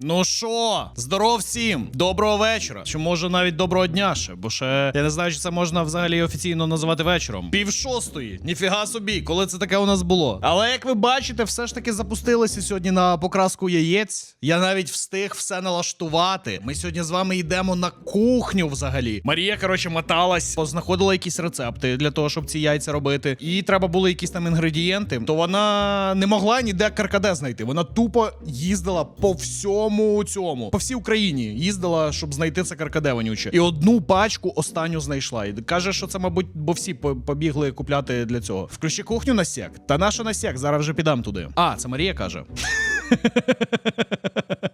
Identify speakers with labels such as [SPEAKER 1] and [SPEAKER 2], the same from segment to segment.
[SPEAKER 1] Ну що, здоров всім! Доброго вечора. Чи може навіть доброго дня ще, бо ще я не знаю, чи це можна взагалі офіційно називати вечором. Пів шостої. Ніфіга собі, коли це таке у нас було. Але як ви бачите, все ж таки запустилися сьогодні на покраску яєць. Я навіть встиг все налаштувати. Ми сьогодні з вами йдемо на кухню взагалі. Марія, коротше, моталась, познаходила якісь рецепти для того, щоб ці яйця робити. І треба були якісь там інгредієнти. То вона не могла ніде каркаде знайти. Вона тупо їздила по всьому цьому, по всій Україні їздила, щоб знайти це каркаде вонюче. І одну пачку останню знайшла. І каже, що це, мабуть, бо всі по- побігли купляти для цього. Включи кухню на сек. Та наша на сек, зараз вже підам туди. А, це Марія каже.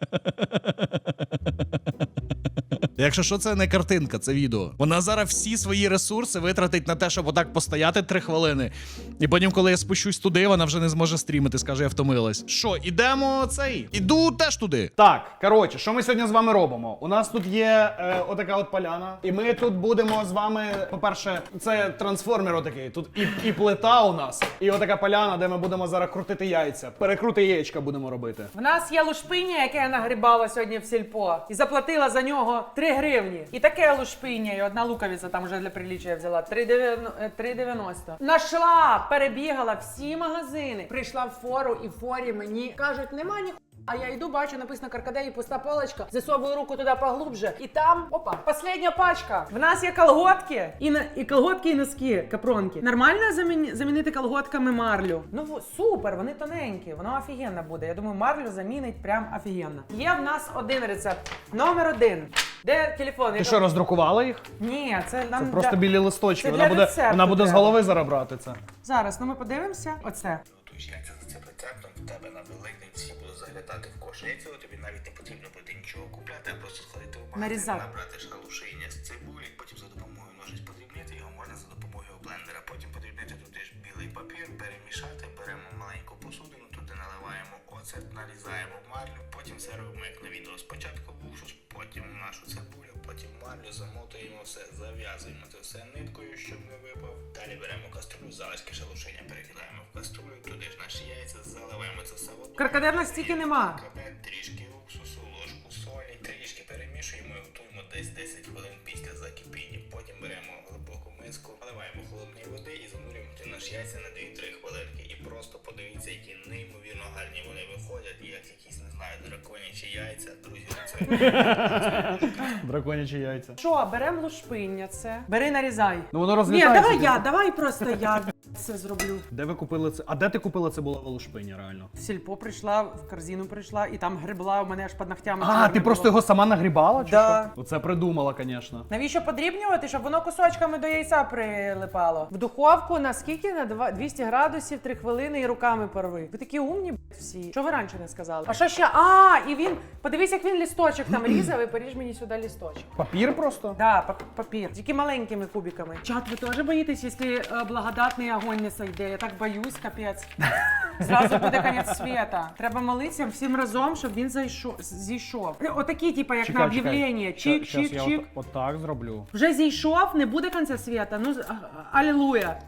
[SPEAKER 1] Якщо що, це не картинка, це відео. Вона зараз всі свої ресурси витратить на те, щоб отак постояти три хвилини. І потім, коли я спущусь туди, вона вже не зможе стрімити, скаже, я втомилась. Що, ідемо цей? Іду теж туди. Так, коротше, що ми сьогодні з вами робимо? У нас тут є е, отака от поляна, і ми тут будемо з вами. По-перше, це трансформер отакий. Тут і, і плита у нас, і отака поляна, де ми будемо зараз крутити яйця. Перекрути яєчка будемо робити.
[SPEAKER 2] В нас є лушпиння, яке я нагрібала сьогодні в сільпо, і заплатила за нього 3 гривні. І таке лушпиння, і одна луковиця там вже для приліччя взяла 3,90. е, 3,90. Нашла, перебігала всі магазини. Прийшла в фору, і в форі мені кажуть, нема ні. А я йду, бачу, написано Каркадеї, пуста полочка, засовую руку туди поглубже. І там, опа, последня пачка. В нас є колготки, і, на, і колготки, і носки, капронки. Нормально заміні, замінити колготками марлю? Ну супер, вони тоненькі, воно офігенно буде. Я думаю, марлю замінить прям офігенно. Є в нас один рецепт. Номер один. Де телефон? Я
[SPEAKER 1] Ти що, роздрукувала їх?
[SPEAKER 2] Ні, це нам
[SPEAKER 1] Це просто білі листочки.
[SPEAKER 2] Це
[SPEAKER 1] Вона
[SPEAKER 2] для
[SPEAKER 1] буде,
[SPEAKER 2] рецепту
[SPEAKER 1] вона буде з
[SPEAKER 2] треба.
[SPEAKER 1] голови зараз брати це.
[SPEAKER 2] Зараз, ну ми подивимося. Оце.
[SPEAKER 3] готуєш яйця за цим рецептом, в тебе на Великдень всі будуть заглядати в кош. Для цього тобі навіть не потрібно буде нічого купляти, а просто сходити в магазин,
[SPEAKER 2] Нарізати.
[SPEAKER 3] набрати шалушиня з цибулі, потім за допомогою ножиць подрібнити його можна за допомогою блендера. Потім подрібнити туди ж білий папір, перемішати, потім замотуємо все, зав'язуємо це все ниткою, щоб не випав. Далі беремо каструлю, залишки шалушиня перекидаємо в каструлю, туди ж наші яйця, заливаємо це все водою.
[SPEAKER 2] Каркаде в нас стільки нема.
[SPEAKER 3] Трішки уксусу, ложку солі, трішки перемішуємо і готуємо десь 10 хвилин після закипіння. Потім беремо глибоку миску, наливаємо холодної води і занурюємо наші яйця на 2-3 хвилинки. І просто подивіться, які неймовірно гарні вони виходять, як якісь, знаю, драконячі яйця. Друзі, це
[SPEAKER 1] Драконячі яйця.
[SPEAKER 2] Що, беремо лушпиння це. Бери, нарізай.
[SPEAKER 1] Ну воно
[SPEAKER 2] Ні,
[SPEAKER 1] розлітається.
[SPEAKER 2] давай я, давай просто я це зроблю.
[SPEAKER 1] Де ви купили це? А де ти купила цибулеву лушпиня, реально?
[SPEAKER 2] В сільпо прийшла, в корзину прийшла, і там грибла у мене аж під ногтями.
[SPEAKER 1] А,
[SPEAKER 2] чорне
[SPEAKER 1] ти просто
[SPEAKER 2] було.
[SPEAKER 1] його сама нагрібала? Чи
[SPEAKER 2] Да.
[SPEAKER 1] що? Оце придумала, звісно.
[SPEAKER 2] Навіщо подрібнювати, щоб воно кусочками до яйця прилипало? В духовку на скільки? На два- 200 градусів, 3 хвилини і руками порви. Ви такі умні, блядь, всі. Що ви раніше не сказали? А що ще? А, і він, подивись, як він лісточок там різав, і поріж мені сюди лісточок.
[SPEAKER 1] Папір просто?
[SPEAKER 2] Да, пап- папір. Тільки маленькими кубиками. Чат, ви теж боїтесь, якщо е, благодатний огонь не сойде? Я так боюсь, капець. Зразу буде кінець світа. Треба молитися всім разом, щоб він зайшов, зійшов. Отакі, типу, як на об'явлення. Чик, чик,
[SPEAKER 1] я
[SPEAKER 2] чик.
[SPEAKER 1] от, отак зроблю.
[SPEAKER 2] Вже зійшов, не буде кінця світа. Ну, алілуя.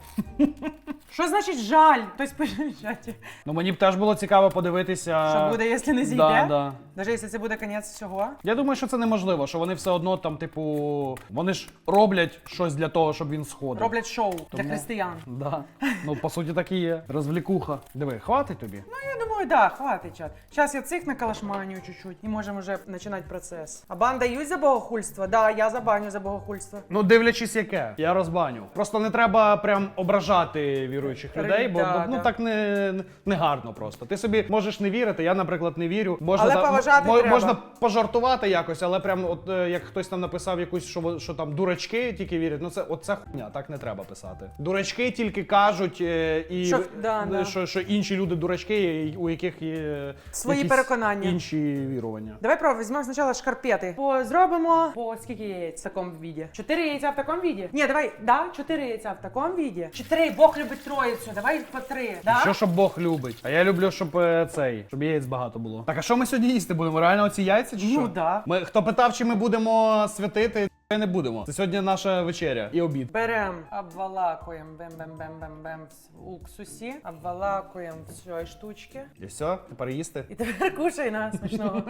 [SPEAKER 2] Що значить жаль? Хтось пише в чаті.
[SPEAKER 1] Ну мені б теж було цікаво подивитися.
[SPEAKER 2] Що буде, якщо не зійде?
[SPEAKER 1] Да, да.
[SPEAKER 2] Навіть якщо це буде кінець всього.
[SPEAKER 1] Я думаю, що це неможливо, що вони все одно там, типу, вони ж роблять щось для того, щоб він сходив.
[SPEAKER 2] Роблять шоу для
[SPEAKER 1] Тому-
[SPEAKER 2] християн.
[SPEAKER 1] Да. Ну, по суті, так і є. Розвлікуха. Диви, хватить тобі.
[SPEAKER 2] Ну, я думаю, да, хватить чат. Зараз я цих накалашманю чуть-чуть і можемо вже починати процес. А банда юсь за богохульство? Да, я забаню за богохульство.
[SPEAKER 1] Ну, дивлячись, яке. Я розбаню. Просто не треба прям ображати віруючих людей, бо,
[SPEAKER 2] да,
[SPEAKER 1] ну
[SPEAKER 2] да.
[SPEAKER 1] так не, не гарно просто. Ти собі можеш не вірити, я, наприклад, не вірю. Можна
[SPEAKER 2] Але поважати
[SPEAKER 1] мо-
[SPEAKER 2] треба.
[SPEAKER 1] можна пожартувати якось, але прям от е, як хтось там написав якусь, що, що там дурачки тільки вірять. Ну це от це хуйня, так не треба писати. Дурачки тільки кажуть, е, і
[SPEAKER 2] Що- да,
[SPEAKER 1] е,
[SPEAKER 2] да.
[SPEAKER 1] Що, що інші люди дурачки, у яких є
[SPEAKER 2] Свої переконання.
[SPEAKER 1] інші вірування.
[SPEAKER 2] Давай про візьмемо спочатку шкарпети. По зробимо по скільки яєць в такому віді? Чотири яйця в такому віді? Ні, давай, да, чотири яйця в такому віді. Чотири, Бог любить троїцю. Давай по три. Да?
[SPEAKER 1] Що щоб Бог любить? А я люблю, щоб е, цей, щоб яєць багато було. Так, а що ми сьогодні їсти будемо? Реально оці яйця чи що?
[SPEAKER 2] Ну, да.
[SPEAKER 1] Ми хто питав, чи ми будемо святити не будемо. Це сьогодні наша вечеря і обід.
[SPEAKER 2] Берем, обвалакуємо, бем-бем-бем-бем-бем в уксусі, обвалакуємо цієї штучки.
[SPEAKER 1] І все, тепер їсти.
[SPEAKER 2] І тепер кушай на смачного.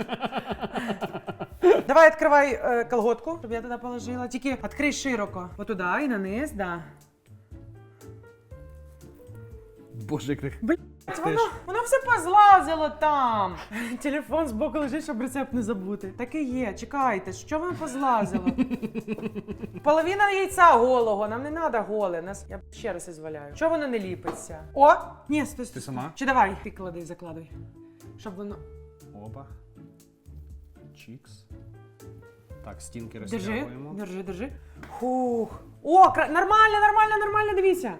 [SPEAKER 2] Давай відкривай е, колготку, щоб я туди положила. Тільки відкрий широко. Отуда і на низ, да.
[SPEAKER 1] Боже, як ти.
[SPEAKER 2] Воно, воно все позлазило там. Телефон збоку лежить, щоб рецепт не забути. Так і є, чекайте, що воно позлазило? Половина яйця голого, нам не треба голе. Нас я ще раз ізваляю. Що воно не ліпиться? О! Ні, стой, стой.
[SPEAKER 1] Ти сама?
[SPEAKER 2] Чи давай, ти клади, закладуй. Щоб воно.
[SPEAKER 1] Опа. Чікс. Так, стінки
[SPEAKER 2] Держи,
[SPEAKER 1] розтягуємо.
[SPEAKER 2] держи, держи. Хух. О, кра... нормально, нормально, нормально, дивіться.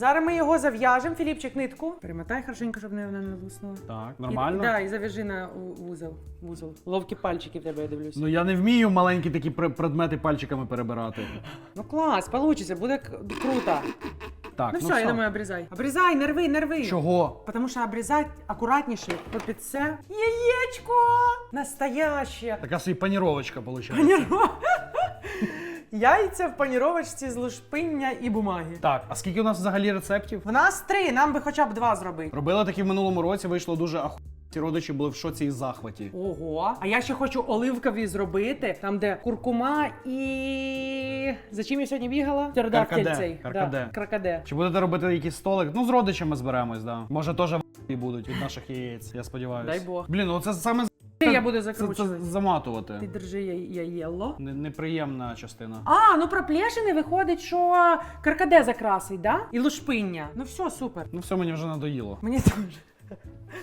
[SPEAKER 2] Зараз ми його зав'яжемо, Філіпчик, нитку. Перемотай хорошенько, щоб не вона не луснула.
[SPEAKER 1] Так,
[SPEAKER 2] І,
[SPEAKER 1] нормально.
[SPEAKER 2] да, і зав'яжи на у- вузол. вузол. Ловкі пальчики в тебе, я дивлюсь.
[SPEAKER 1] Ну я не вмію маленькі такі пр- предмети пальчиками перебирати.
[SPEAKER 2] Ну клас, получиться, буде к- круто.
[SPEAKER 1] Так,
[SPEAKER 2] ну, все, я думаю, обрізай. Обрізай, не рви, не рви.
[SPEAKER 1] Чого?
[SPEAKER 2] Потому що обрізати акуратніше, попід це. Яєчко! Настояще!
[SPEAKER 1] Така собі паніровочка виходить.
[SPEAKER 2] Паніро... Яйця в паніровочці з лушпиння і бумаги.
[SPEAKER 1] Так, а скільки у нас взагалі рецептів?
[SPEAKER 2] В нас три, нам би хоча б два зробити.
[SPEAKER 1] Робила такі в минулому році, вийшло дуже аху. Ці родичі були в шоці і захваті.
[SPEAKER 2] Ого. А я ще хочу оливкові зробити, там де куркума і. За чим я сьогодні бігала? Птеродактиль
[SPEAKER 1] Каркаде,
[SPEAKER 2] цей.
[SPEAKER 1] каркаде.
[SPEAKER 2] Да, кракаде.
[SPEAKER 1] Чи будете робити якийсь столик? Ну, з родичами зберемось, да. Може, теж в***і будуть від наших яєць, я сподіваюся.
[SPEAKER 2] Дай Бог.
[SPEAKER 1] Блін, ну це саме
[SPEAKER 2] Я буду
[SPEAKER 1] це, це
[SPEAKER 2] закручувати. Ти
[SPEAKER 1] заматувати.
[SPEAKER 2] держи я- яєло.
[SPEAKER 1] Не- Неприємна частина.
[SPEAKER 2] А, ну про плешини виходить, що каркаде закрасить, да? І лушпиння. Ну все, супер.
[SPEAKER 1] Ну все, мені вже надоїло.
[SPEAKER 2] Мені теж.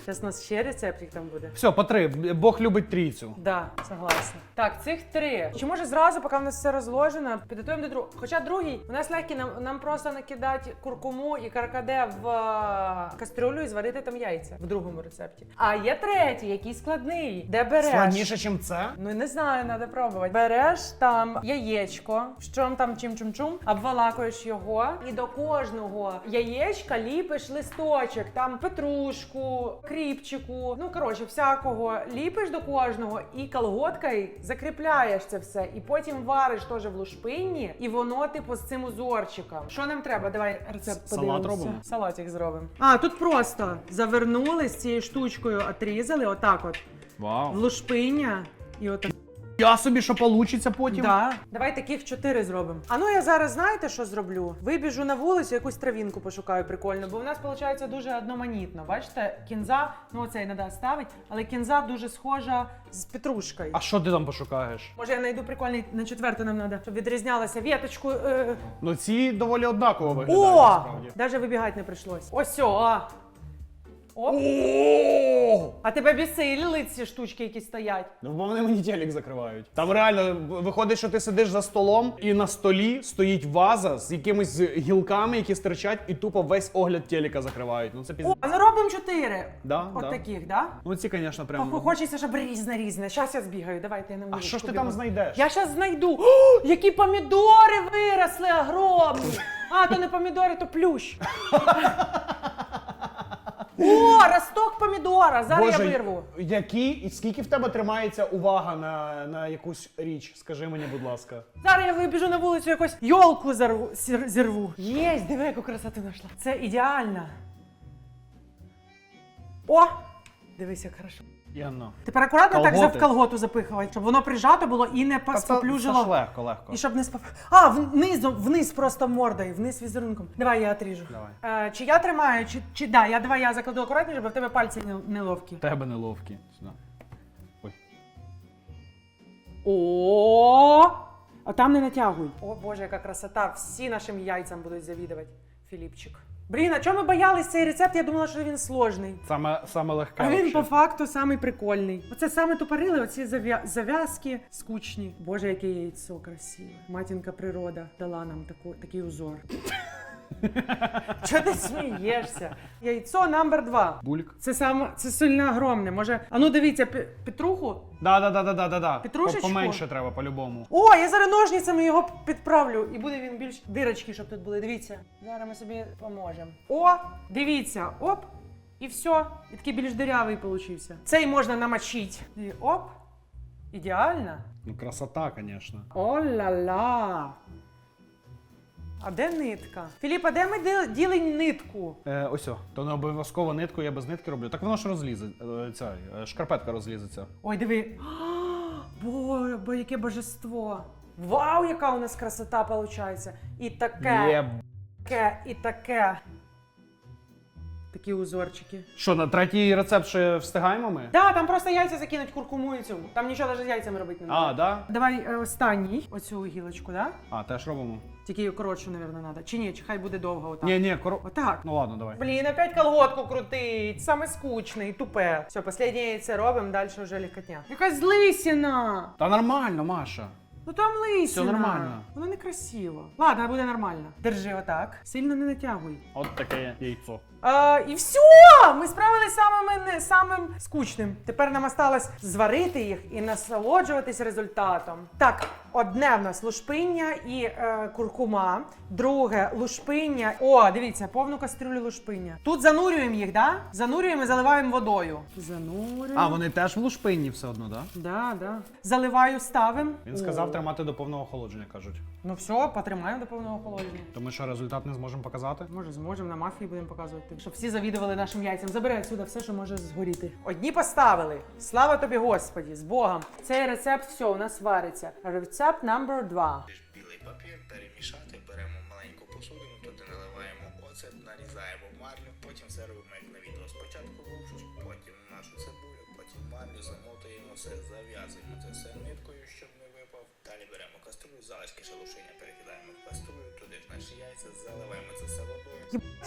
[SPEAKER 2] Зараз у нас ще рецептик там буде.
[SPEAKER 1] Все, по три. Бог любить трійцю.
[SPEAKER 2] Да, согласна. Так, цих три. Чи може зразу, поки в нас все розложено, підготуємо до другого. Хоча другий, у нас легкий, нам, нам просто накидати куркуму і каркаде в е, кастрюлю і зварити там яйця в другому рецепті. А є третій, який складний, де береш.
[SPEAKER 1] Складніше, ніж це?
[SPEAKER 2] Ну не знаю, треба пробувати. Береш там яєчко, що там чим-чум-чум, обвалакуєш його, і до кожного яєчка ліпиш листочок, там петрушку, кріпчику, ну коротше, всякого ліпиш до кожного і колготкою закріпляєш це все. І потім вариш теж в лушпинні, і воно типу з цим узорчиком. Що нам треба? Давай рецепт
[SPEAKER 1] Салат
[SPEAKER 2] подивимося.
[SPEAKER 1] робимо?
[SPEAKER 2] Салатик зробимо. А тут просто завернули з цією штучкою, отрізали, отак от в
[SPEAKER 1] Вау.
[SPEAKER 2] лушпиння. І отак.
[SPEAKER 1] Я собі, що получиться потім.
[SPEAKER 2] Да. Давай таких чотири зробимо. А ну я зараз знаєте, що зроблю? Вибіжу на вулицю, якусь травінку пошукаю прикольно, бо в нас виходить дуже одноманітно. Бачите, кінза, ну оцей треба ставити, але кінза дуже схожа з петрушкою.
[SPEAKER 1] А що ти там пошукаєш?
[SPEAKER 2] Може, я знайду прикольний на четверте нам треба, щоб відрізнялася віточку. Е...
[SPEAKER 1] Ну ці доволі однаково виглядають.
[SPEAKER 2] О!
[SPEAKER 1] насправді.
[SPEAKER 2] Навіть вибігати не прийшлось. Ось о! Оп.
[SPEAKER 1] О!
[SPEAKER 2] А тебе бісилили ці штучки, які стоять.
[SPEAKER 1] Ну, бо вони мені телек закривають. Там реально виходить, що ти сидиш за столом, і на столі стоїть ваза з якимись гілками, які стирчать, і тупо весь огляд телека закривають. Ну це піз...
[SPEAKER 2] О, ну робимо чотири.
[SPEAKER 1] Да,
[SPEAKER 2] От
[SPEAKER 1] да.
[SPEAKER 2] таких, да?
[SPEAKER 1] Ну ці, звісно, прям.
[SPEAKER 2] Хо- Хочеться, щоб різне різне. Щас я збігаю, давайте я на
[SPEAKER 1] А що ж ти там знайдеш?
[SPEAKER 2] Я зараз знайду. О, які помідори виросли огромні. А, то не помідори, то плющ. О, росток помідора. Зараз я вирву.
[SPEAKER 1] які і скільки в тебе тримається увага на, на якусь річ? Скажи мені, будь ласка.
[SPEAKER 2] Зараз я вибіжу на вулицю якусь йолку зарву, сір- зірву. Єсть, диви, яку красоту знайшла. Це ідеально. О! Дивись, як хорошо.
[SPEAKER 1] Янно.
[SPEAKER 2] Тепер акуратно так за
[SPEAKER 1] Колготи.
[SPEAKER 2] в колготу запихувати, щоб воно прижато було і не
[SPEAKER 1] Це, це
[SPEAKER 2] споплюжило.
[SPEAKER 1] легко, легко.
[SPEAKER 2] І щоб не спав. А, внизу, вниз просто мордою, вниз візерунком. Давай я отріжу.
[SPEAKER 1] Давай.
[SPEAKER 2] Е, чи я тримаю, чи, чи да, я давай я закладу акуратніше, бо в тебе пальці не- неловкі.
[SPEAKER 1] Тебе неловкі. Сюди. Ой.
[SPEAKER 2] О, а там не натягуй. О боже, яка красота! Всі нашим яйцям будуть завідувати. Філіпчик. Блін, а чому ми боялись цей рецепт? Я думала, що він сложний.
[SPEAKER 1] Саме, саме легке.
[SPEAKER 2] А він по факту самий прикольний. Оце саме тупорили, оці зав'я- зав'язки скучні. Боже, яке яйцо красиве. Матінка природа дала нам таку, такий узор. Чого ти смієшся? Яйцо номер два.
[SPEAKER 1] Бульк.
[SPEAKER 2] Це саме це сильно огромне. Може, а ну дивіться, пе- петруху.
[SPEAKER 1] Да, да, да, да, да, да, да.
[SPEAKER 2] Петрушечку?
[SPEAKER 1] Поменше треба по-любому.
[SPEAKER 2] О, я зараз ножницями його підправлю, і буде він більш дирочки, щоб тут були. Дивіться. Зараз ми собі поможемо. О, дивіться, оп, і все. І такий більш дирявий получився. Цей можна намочити. І оп. Ідеально.
[SPEAKER 1] Ну, красота, звісно.
[SPEAKER 2] О-ля-ля. А де нитка? Філіп, а де ми ді- діли нитку?
[SPEAKER 1] Е, ось о. То не обов'язково нитку, я без нитки роблю. Так воно ж розлізе. е, Ця е, шкарпетка розлізеться.
[SPEAKER 2] Ой, диви. Бо, бо яке божество. Вау, яка у нас красота виходить. І таке,
[SPEAKER 1] Є.
[SPEAKER 2] таке, і таке. Такі узорчики.
[SPEAKER 1] Що, на третій рецепт ще встигаємо ми?
[SPEAKER 2] Да, там просто яйця закинуть куркуму і цю. Там нічого навіть з яйцями робити не треба.
[SPEAKER 1] А, да?
[SPEAKER 2] Давай е, останній, оцю гілочку, да?
[SPEAKER 1] А, теж робимо.
[SPEAKER 2] Тільки її коротшу, мабуть, треба. Чи ні, чи хай буде довго отак.
[SPEAKER 1] Ні, ні, коро...
[SPEAKER 2] Отак.
[SPEAKER 1] Ну ладно, давай.
[SPEAKER 2] Блін, опять колготку крутить. Саме скучний, тупе. Все, останнє яйце робимо, далі вже лікотня. Якась злисіна.
[SPEAKER 1] Та нормально, Маша.
[SPEAKER 2] Ну там лисіна.
[SPEAKER 1] Всё нормально.
[SPEAKER 2] Воно некрасиво. Ладно, буде нормально. Держи отак. Сильно не натягуй.
[SPEAKER 1] От таке яйцо.
[SPEAKER 2] А, і все! Ми справилися самим, самим скучним. Тепер нам осталось зварити їх і насолоджуватись результатом. Так, одне в нас лушпиння і е, куркума, друге лушпиння. О, дивіться, повну кастрюлю лушпиння. Тут занурюємо їх, да? Занурюємо і заливаємо водою. Занурюємо.
[SPEAKER 1] А, вони теж в лушпинні все одно, да?
[SPEAKER 2] Да, да. Заливаю, ставимо.
[SPEAKER 1] Він сказав тримати до повного охолодження, кажуть.
[SPEAKER 2] Ну все, потримаємо до повного охолодження.
[SPEAKER 1] То ми що, результат не зможемо показати?
[SPEAKER 2] Може, зможемо на мафії будемо показувати. Щоб всі завідували нашим яйцям. Забери отсюда все, що може згоріти. Одні поставили. Слава тобі, Господі, з Богом. Цей рецепт все у нас вариться. Рецепт номер два.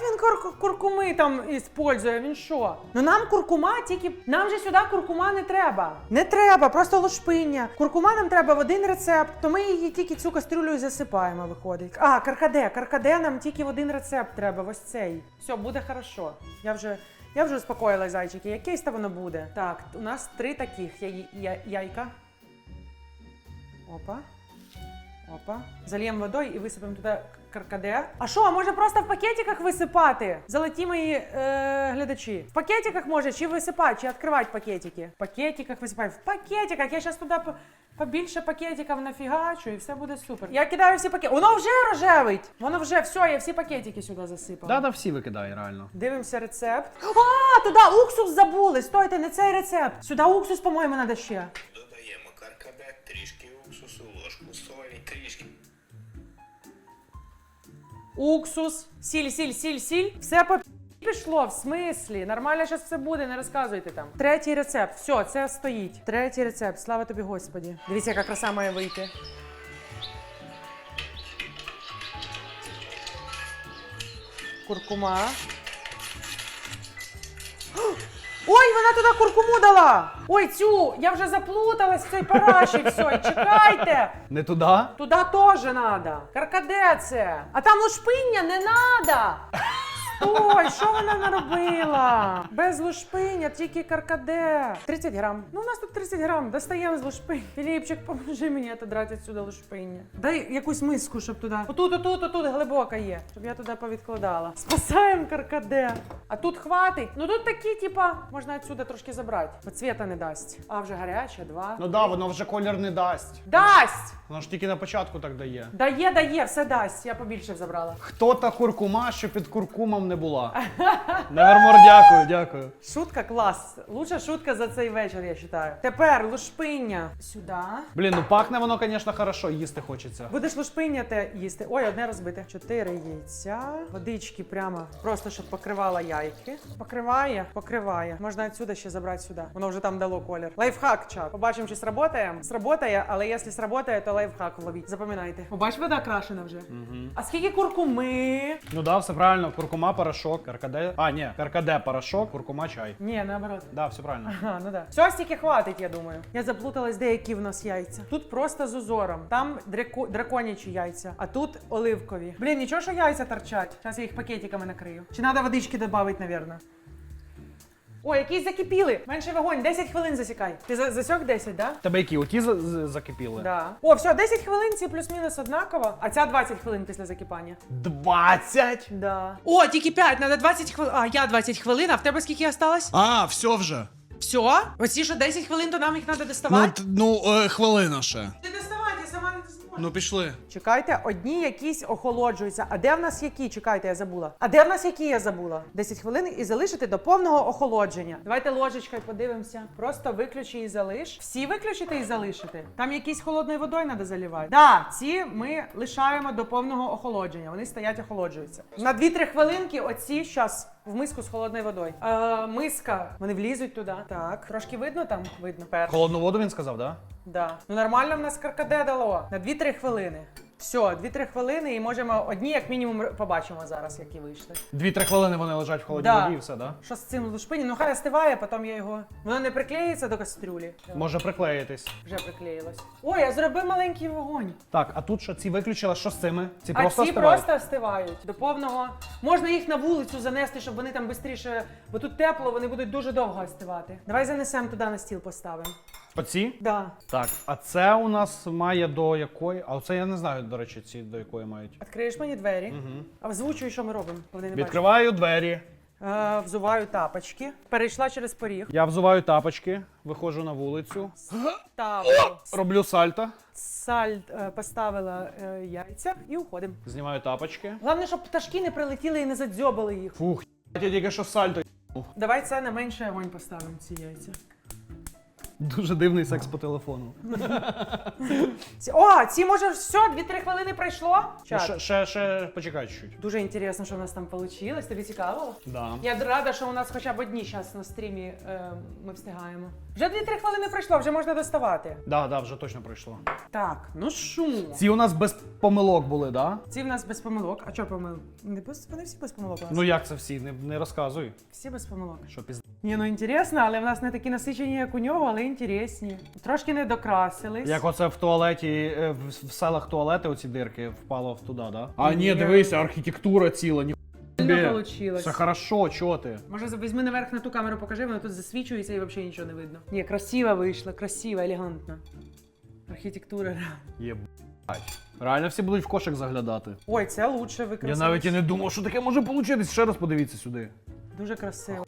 [SPEAKER 2] Він кур- куркуми там іспользує, він що? Ну нам куркума тільки. Нам же сюди куркума не треба. Не треба, просто лушпиння. Куркума нам треба в один рецепт, то ми її тільки цю кастрюлю і засипаємо, виходить. А, каркаде, каркаде нам тільки в один рецепт треба, ось цей. Все, буде хорошо. Я вже. Я вже успокоїлась, зайчики. Якесь то воно буде. Так, у нас три таких яй- я- яйка. Опа. Опа. Зальємо водою і висипемо туди каркаде. А що, а може просто в пакетиках висипати? Золоті мої е, глядачі. В пакетиках може чи висипати, чи відкривати пакетики. В пакетиках висипати. В пакетиках. Я зараз туди по- побільше пакетиків нафігачу і все буде супер. Я кидаю всі пакети. Воно вже рожевить. Воно вже все, я всі пакетики сюди засипала.
[SPEAKER 1] Да, да, всі викидає, реально.
[SPEAKER 2] Дивимося рецепт. А, туди уксус забули. Стойте, не цей рецепт. Сюди уксус, по-моєму, треба ще.
[SPEAKER 3] Додаємо каркаде, трішки уксусу, ложку солі, трішки
[SPEAKER 2] Уксус, сіль, сіль, сіль, сіль. Все по пішло, в смислі. Нормально зараз все буде, не розказуйте там. Третій рецепт. Все, це стоїть. Третій рецепт. Слава тобі, Господі. Дивіться, яка краса має вийти. Куркума. Ой, вона туди куркуму дала! Ой, цю! Я вже заплуталась в цій параші, все, чекайте!
[SPEAKER 1] Не туди?
[SPEAKER 2] Туди теж надо. Каркаде це. А там лушпиння не надо. Стой, що вона наробила? Без лушпиння, тільки каркаде. 30 грам. Ну, у нас тут 30 грам. Достаємо з лушпинь. Філіпчик, поможи мені отодрати відсюди лушпиння. Дай якусь миску, щоб туди. Отут, отут, отут глибока є. Щоб я туди повідкладала. Спасаємо каркаде. А тут хватить. Ну тут такі, типа, можна відсюди трошки забрати. Бо цвіта не дасть. А вже гаряче, два.
[SPEAKER 1] Ну да, воно вже колір не дасть.
[SPEAKER 2] Дасть!
[SPEAKER 1] Воно ж тільки на початку так дає.
[SPEAKER 2] Дає, дає, все дасть. Я побільше забрала.
[SPEAKER 1] Хто та куркума, що під куркумом не була? Невермор, дякую, дякую.
[SPEAKER 2] Шутка клас. Лучша шутка за цей вечір, я вважаю. Тепер лушпиння. Сюди.
[SPEAKER 1] Блін, ну пахне воно, звісно, хорошо, їсти хочеться.
[SPEAKER 2] Будеш лушпиння те їсти. Ой, одне розбите. Чотири яйця. Водички прямо, просто щоб покривала яйки. Покриває, покриває. Можна відсюди ще забрати сюди. Воно вже там дало колір. Лайфхак, чат. Побачимо, чи сработає. Сработає, але якщо сработає, то лайфхак ловіть. Запам'ятайте. Побач, вода крашена вже. А скільки куркуми?
[SPEAKER 1] Ну да, все правильно. Куркума, порошок, каркаде. А, ні, каркаде, порошок, куркума, чай.
[SPEAKER 2] Ні, наоборот.
[SPEAKER 1] Да, все правильно.
[SPEAKER 2] Ага, ну да. Все стільки хватить, я думаю. Я заплуталась, де які в нас яйця. Тут просто з узором. Там драко... драконячі яйця, а тут оливкові. Блін, нічого, що яйця торчать. Зараз я їх пакетиками накрию. Чи треба водички додати, навірно? Ой, якісь закипіли. Менше вогонь, 10 хвилин засікай. Ти за- засік 10, да?
[SPEAKER 1] Тебе які оті за- закипіли?
[SPEAKER 2] Да. О, все, 10 хвилин, ці плюс-мінус однаково, а ця 20 хвилин після закипання.
[SPEAKER 1] 20?
[SPEAKER 2] Да. О, тільки 5, треба 20 хвилин. А, я 20 хвилин, а в тебе скільки осталось?
[SPEAKER 1] А, все вже.
[SPEAKER 2] Все? Оці що 10 хвилин, то нам їх треба
[SPEAKER 1] Ну,
[SPEAKER 2] доставати?
[SPEAKER 1] т- ну е, хвилина ще.
[SPEAKER 2] Не доставати,
[SPEAKER 1] Ну пішли.
[SPEAKER 2] Чекайте, одні якісь охолоджуються. А де в нас які? Чекайте, я забула. А де в нас які я забула? 10 хвилин і залишити до повного охолодження. Давайте ложечкою подивимося. Просто виключи і залиш. Всі виключити і залишити. Там якісь холодною водою треба заливати. Да, ці ми лишаємо до повного охолодження. Вони стоять, охолоджуються. На 2-3 хвилинки оці щас в миску з холодною водою. А, миска. Вони влізуть туди. Так, трошки видно там? Видно. Перше.
[SPEAKER 1] Холодну воду він сказав, да?
[SPEAKER 2] Да. Ну нормально в нас каркаде дало. На 2-3 хвилини. Все, 2-3 хвилини і можемо одні, як мінімум, р- побачимо зараз, які вийшли.
[SPEAKER 1] Дві-три хвилини вони лежать в холодній
[SPEAKER 2] Да.
[SPEAKER 1] воді і все, да?
[SPEAKER 2] Що з цим лушпині? Ну хай остиває, потім я його. Воно не приклеїться до кастрюлі.
[SPEAKER 1] Може приклеїтись.
[SPEAKER 2] Вже приклеїлось. Ой, я зробив маленький вогонь.
[SPEAKER 1] Так, а тут що ці виключили, що з цими? Ці
[SPEAKER 2] а
[SPEAKER 1] просто
[SPEAKER 2] ці
[SPEAKER 1] остивають?
[SPEAKER 2] просто остивають. До повного. Можна їх на вулицю занести, щоб вони там швидше. Бо тут тепло, вони будуть дуже довго остивати. Давай занесемо туди на стіл поставимо.
[SPEAKER 1] Оці?
[SPEAKER 2] Да.
[SPEAKER 1] Так, а це у нас має до якої. А оце я не знаю, до речі, ці до якої мають.
[SPEAKER 2] Відкриєш мені двері. А озвучуй, що ми робимо. Вони не.
[SPEAKER 1] Відкриваю двері.
[SPEAKER 2] Е, взуваю тапочки. Перейшла через поріг.
[SPEAKER 1] Я взуваю тапочки, виходжу на вулицю, роблю сальто,
[SPEAKER 2] сальд, е, поставила е, яйця і уходимо.
[SPEAKER 1] знімаю тапочки.
[SPEAKER 2] Головне, щоб пташки не прилетіли і не задзьобали їх.
[SPEAKER 1] Фух, я тільки що сальто.
[SPEAKER 2] Давай це на менший огонь поставимо ці яйця.
[SPEAKER 1] Дуже дивний секс по телефону.
[SPEAKER 2] О, ці може все, 2-3 хвилини пройшло.
[SPEAKER 1] Ну,
[SPEAKER 2] Чат.
[SPEAKER 1] Ще, ще, ще почекай чуть.
[SPEAKER 2] Дуже інтересно, що в нас там вийшло. Тобі цікаво?
[SPEAKER 1] Да.
[SPEAKER 2] Я рада, що у нас хоча б одні зараз на стрімі е, ми встигаємо. Вже 2-3 хвилини пройшло, вже можна доставати.
[SPEAKER 1] Да, да, вже точно пройшло.
[SPEAKER 2] Так, ну що?
[SPEAKER 1] Ці у нас без помилок були, да?
[SPEAKER 2] Ці в нас без помилок. А що помилок? Не, без- вони всі без помилок у нас.
[SPEAKER 1] Ну як це всі? Не, не розказуй.
[SPEAKER 2] Всі без помилок.
[SPEAKER 1] Що пізд...
[SPEAKER 2] Ні, ну інтересно, але в нас не такі насичені, як у нього, але інтересні. Трошки не докрасились.
[SPEAKER 1] Як оце в туалеті, е, в, в селах туалети, оці дирки впало в туди, да? А
[SPEAKER 2] Ні.
[SPEAKER 1] ні, дивися, архітектура ціла, ні.
[SPEAKER 2] Сильно получилось.
[SPEAKER 1] Все хорошо, чого ти?
[SPEAKER 2] Може, візьми наверх на ту камеру, покажи, воно тут засвічується і взагалі нічого не видно. Ні, красиво вийшло, красиво, елегантно. Архітектура.
[SPEAKER 1] Єбать. Реально всі будуть в кошик заглядати.
[SPEAKER 2] Ой, це лучше
[SPEAKER 1] Я навіть і не думав, що таке може вийти. Ще раз подивіться сюди.
[SPEAKER 2] Дуже красиво.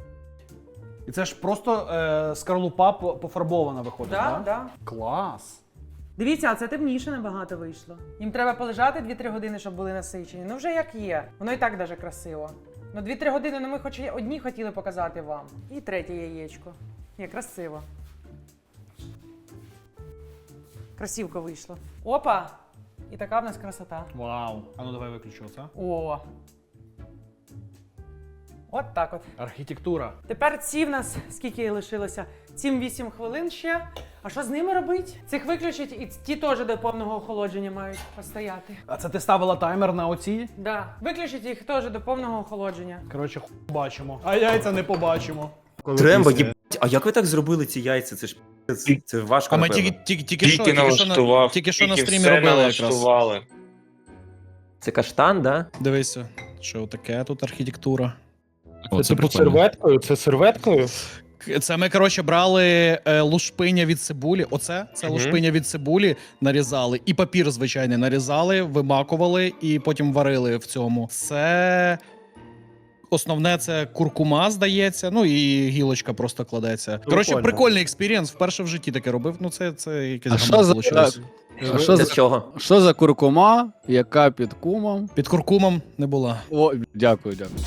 [SPEAKER 1] І це ж просто е, скорлупа по- пофарбована виходить,
[SPEAKER 2] Да,
[SPEAKER 1] да?
[SPEAKER 2] да.
[SPEAKER 1] Клас.
[SPEAKER 2] Дивіться, а це темніше набагато вийшло. Їм треба полежати 2-3 години, щоб були насичені. Ну вже як є. Воно і так даже красиво. Ну 2-3 години, ну ми хоч одні хотіли показати вам. І третє яєчко. Ні, красиво. Красивко вийшло. Опа! І така в нас красота.
[SPEAKER 1] Вау. А ну давай виключу це.
[SPEAKER 2] О. От так от.
[SPEAKER 1] Архітектура.
[SPEAKER 2] Тепер ці в нас скільки лишилося? 7-8 хвилин ще. А що з ними робить? Цих виключить і ті теж до повного охолодження мають постояти.
[SPEAKER 1] А це ти ставила таймер на оці?
[SPEAKER 2] Да. Виключить їх теж до повного охолодження.
[SPEAKER 1] Коротше, ху бачимо. А яйця не побачимо.
[SPEAKER 4] Трембо, їбать. А як ви так зробили ці яйця? Це ж це, це важко.
[SPEAKER 1] А ми тільки, тільки, тільки, що,
[SPEAKER 3] Тільки
[SPEAKER 1] тільки, що на, тільки що на стрімі
[SPEAKER 3] все
[SPEAKER 1] робили якраз.
[SPEAKER 5] Це каштан, да?
[SPEAKER 1] Дивися, що таке тут архітектура.
[SPEAKER 6] Це типу серветкою? Це серветкою?
[SPEAKER 1] Це ми, коротше, брали е, лушпиня від цибулі. Оце це
[SPEAKER 6] Мгм.
[SPEAKER 1] лушпиня від цибулі нарізали, і папір звичайний нарізали, вимакували і потім варили в цьому. Це. Основне це куркума, здається. Ну і гілочка просто кладеться. Коротше,
[SPEAKER 6] Прикольно.
[SPEAKER 1] прикольний експірієнс. Вперше в житті таке робив. Ну, це, це якесь
[SPEAKER 7] А
[SPEAKER 1] гамно
[SPEAKER 7] що за,
[SPEAKER 1] получилось.
[SPEAKER 7] а що,
[SPEAKER 5] Для
[SPEAKER 7] за,
[SPEAKER 5] чого?
[SPEAKER 7] що за куркума, яка під кумом?
[SPEAKER 1] Під куркумом не була.
[SPEAKER 7] О, дякую, дякую.